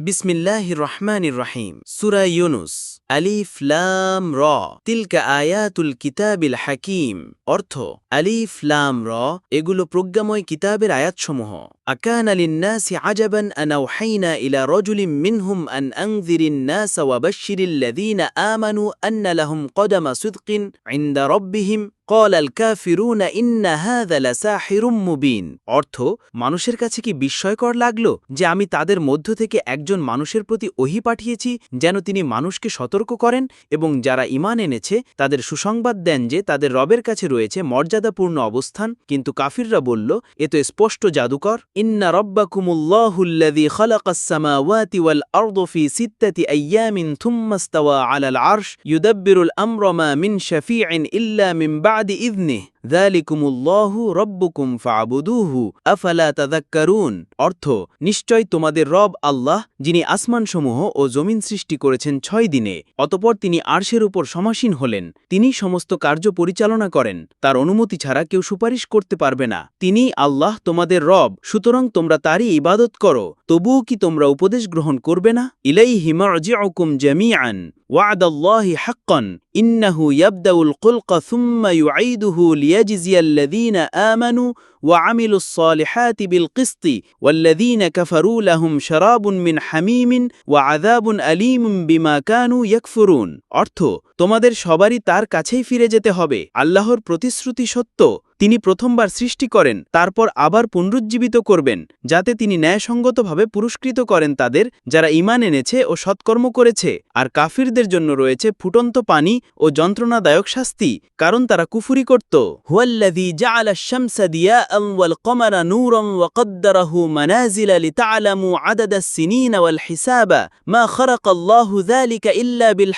বিসমিল্লাহির রহমানির রহিম সুরা ইউনুস আলিফ লাম র তিলকা আয়াতুল কিতাবিল হাকিম অর্থ আলিফ লাম র এগুলো প্রজ্ঞাময় কিতাবের আয়াতসমূহ আকান লিন্নাসি আজাবান আন আওহাইনা ইলা রাজুলিম মিনহুম আন আনযিরিন নাস ওয়া বাশশিরিল্লাযীনা আমানু আন্না লাহুম কদামা সিদকিন ইনদা রাব্বিহিম কল আল কাফিরুনা ইন্না হাদালা সাহিরুম মুবিন অর্থ, মানুষের কাছে কি বিস্ময়কর লাগল যে আমি তাদের মধ্য থেকে একজন মানুষের প্রতি ওহি পাঠিয়েছি যেন তিনি মানুষকে সতর্ক করেন এবং যারা ইমান এনেছে তাদের সুসংবাদ দেন যে তাদের রবের কাছে রয়েছে মর্যাদাপূর্ণ অবস্থান। কিন্তু কাফিররা বলল, এ তো স্পষ্ট জাদুকর। ইন্না রব্বাকুমুল্লাহুল্লাদি খলাকাসসামাওয়াতি ওয়াল আরদু ফি সিত্তাতি আইয়ামিন থুম্মাস্তাওয়া আলাল আরশ ইউদাব্বিরুল আমরা মা মিন শাফিঈন ইল্লা মিন بعد إذنه. ফাবুদুহু আফালা অর্থ, নিশ্চয় তোমাদের রব আল্লাহ, যিনি আসমানসমূহ ও জমিন সৃষ্টি করেছেন ছয় দিনে, অতপর তিনি আর্শের উপর সমাসীন হলেন, তিনি সমস্ত কার্য পরিচালনা করেন, তার অনুমতি ছাড়া কেউ সুপারিশ করতে পারবে না। তিনি আল্লাহ তোমাদের রব, সুতরাং তোমরা তারই ইবাদত করো, তবুও কি তোমরা উপদেশ গ্রহণ করবে না? ইলাই হিমাজিউকুম জামিআন ওয়াদাল্লাহি হাক্কন, ইন্নাহু ইয়াবদাউল খুলকা সুম্মা ইউঈদুহু লিয়া ليجزي الذين آمنوا وعملوا الصالحات بالقسط والذين كفروا لهم شراب من حميم وعذاب أليم بما كانوا يكفرون অর্থ তোমাদের সবারই তার কাছেই ফিরে যেতে হবে। আল্লাহর প্রতিশ্রুতি সত্য, তিনি প্রথমবার সৃষ্টি করেন, তারপর আবার পুনরুজ্জীবিত করবেন, যাতে তিনি ন্যায়সঙ্গতভাবে পুরস্কৃত করেন তাদের, যারা ইমান এনেছে ও সৎকর্ম করেছে, আর কাফিরদের জন্য রয়েছে ফুটন্ত পানি ও যন্ত্রণাদায়ক শাস্তি, কারণ তারা কুফুরি করত। হুয়াল্লাযী জাআলা কমারা ইল্লা বিল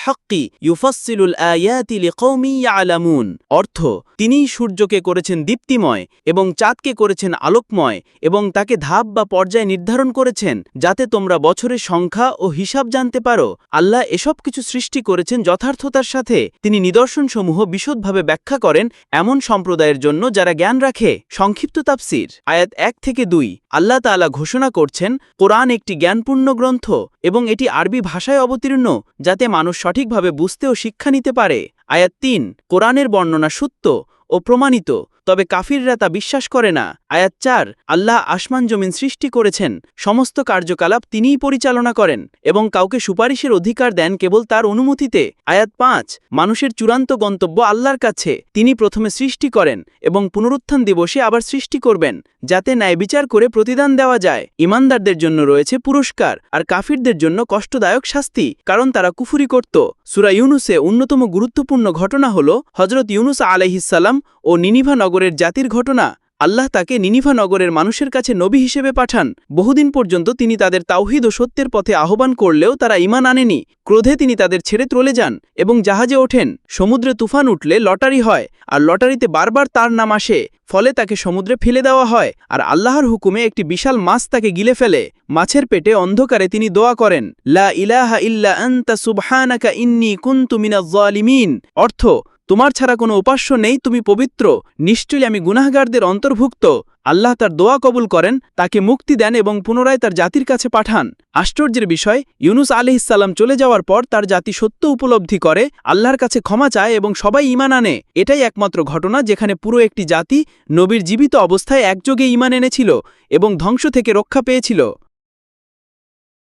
ইউফাসসিলুল আয়াতি লিকওমি ইয়ালামুন। অর্থ, তিনিই সূর্যকে করেছেন দীপ্তিময় এবং চাঁদকে করেছেন আলোকময় এবং তাকে ধাপ বা পর্যায় নির্ধারণ করেছেন যাতে তোমরা বছরের সংখ্যা ও হিসাব জানতে পারো। আল্লাহ এসব কিছু সৃষ্টি করেছেন যথার্থতার সাথে। তিনি নিদর্শনসমূহ বিশদভাবে ব্যাখ্যা করেন এমন সম্প্রদায়ের জন্য যারা জ্ঞান রাখে। সংক্ষিপ্ত তাফসির, আয়াত এক থেকে দুই। আল্লাহ তাআলা ঘোষণা করছেন, কোরআন একটি জ্ঞানপূর্ণ গ্রন্থ এবং এটি আরবি ভাষায় অবতীর্ণ যাতে মানুষ সঠিকভাবে বুঝতে ও শিক্ষা নিতে পারে। আয়াত তিন কোরআনের বর্ণনা সত্য ও প্রমাণিত। তবে কাফিররা তা বিশ্বাস করে না। আয়াত চার, আল্লাহ আসমান জমিন সৃষ্টি করেছেন, সমস্ত কার্যকলাপ তিনিই পরিচালনা করেন এবং কাউকে সুপারিশের অধিকার দেন কেবল তার অনুমতিতে। আয়াত পাঁচ, মানুষের চূড়ান্ত গন্তব্য আল্লাহর কাছে, তিনি প্রথমে সৃষ্টি করেন এবং পুনরুত্থান দিবসে আবার সৃষ্টি করবেন, যাতে ন্যায় বিচার করে প্রতিদান দেওয়া যায়। ইমানদারদের জন্য রয়েছে পুরস্কার, আর কাফিরদের জন্য কষ্টদায়ক শাস্তি, কারণ তারা কুফুরি করত। সুরা ইউনুসে অন্যতম গুরুত্বপূর্ণ ঘটনা হল হজরত ইউনুস আলাইহিসাল্লাম ও নিনিভা নগরের জাতির ঘটনা, আল্লাহ তাকে নিনিভা নগরের মানুষের কাছে নবী হিসেবে পাঠান। বহুদিন পর্যন্ত তিনি তাদের তাওহিদ ও সত্যের পথে আহ্বান করলেও তারা ইমান আনেনি। ক্রোধে তিনি তাদের ছেড়ে চলে যান এবং জাহাজে ওঠেন। সমুদ্রে তুফান উঠলে লটারি হয় আর লটারিতে বারবার তার নাম আসে। ফলে তাকে সমুদ্রে ফেলে দেওয়া হয় আর আল্লাহর হুকুমে একটি বিশাল মাছ তাকে গিলে ফেলে। মাছের পেটে অন্ধকারে তিনি দোয়া করেন, লা ইলাহা ইল্লা আন্তা সুবহানাকা ইন্নী কুনতু মিনাজ জালিমিন। অর্থ তোমার ছাড়া কোনো উপাস্য নেই, তুমি পবিত্র। নিশ্চয়ই আমি গুনাহগারদের অন্তর্ভুক্ত। আল্লাহ তার দোয়া কবুল করেন, তাকে মুক্তি দেন এবং পুনরায় তার জাতির কাছে পাঠান। আশ্চর্যের বিষয়, ইউনুস আলিহিসাল্লাম চলে যাওয়ার পর তার জাতি সত্য উপলব্ধি করে, আল্লাহর কাছে ক্ষমা চায় এবং সবাই ইমান আনে। এটাই একমাত্র ঘটনা যেখানে পুরো একটি জাতি নবীর জীবিত অবস্থায় একযোগে ইমান এনেছিল এবং ধ্বংস থেকে রক্ষা পেয়েছিল।